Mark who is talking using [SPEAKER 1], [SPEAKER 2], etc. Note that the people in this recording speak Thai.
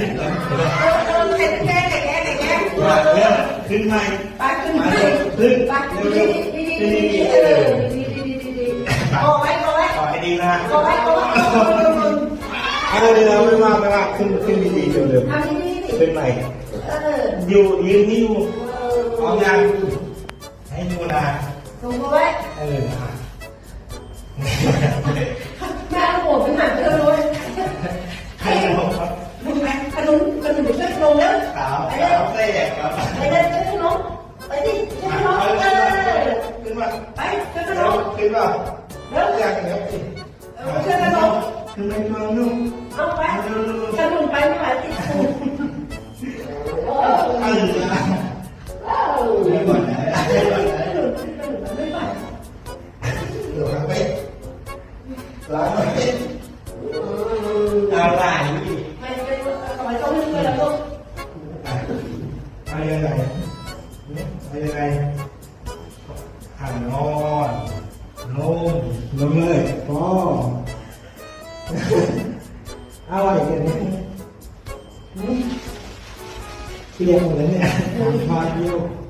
[SPEAKER 1] เออเป็นแก้แก้แก้แก้
[SPEAKER 2] ว่าเดี๋ยวขึ้นใหม่
[SPEAKER 1] ไปขึ้นไปขึ้นไปดีดีดีดีดีเออดีดีดีดีโอ้ไว้โอ้ไว้
[SPEAKER 2] ขอให้ดีนะ
[SPEAKER 1] โอ้ไว้โอ้ไว้
[SPEAKER 2] เอาเดี๋ยวไม่ว่าไม่ว่าขึ้นขึ้นดีๆเร็ว
[SPEAKER 1] ทำดีดี
[SPEAKER 2] ๆ
[SPEAKER 1] ดิ
[SPEAKER 2] ขึ้นใหม่
[SPEAKER 1] เออ
[SPEAKER 2] อยู่ยืนที่อยู่พร้อมยังให้ดูนะ
[SPEAKER 1] ลงไว้
[SPEAKER 2] เออ mình
[SPEAKER 1] bị chết luôn á tạo tạo xe mày đây chết luôn mày đi chết luôn kính
[SPEAKER 2] mặt đấy chết luôn kính mặt đó ra cái đấy chết
[SPEAKER 1] luôn kính mặt luôn luôn không phải sao luôn bay mà chết luôn Hãy subscribe cho kênh Ghiền
[SPEAKER 2] Mì Gõ Để
[SPEAKER 1] không bỏ lỡ những
[SPEAKER 2] video hấp dẫn ยังไงเอายังไงหันนอนลงลงเลยป้อเอาอะไรกันเนี่ยเปลี่ยนหมดเลยเนี่ยทำพาเดียว
[SPEAKER 1] นี่นี่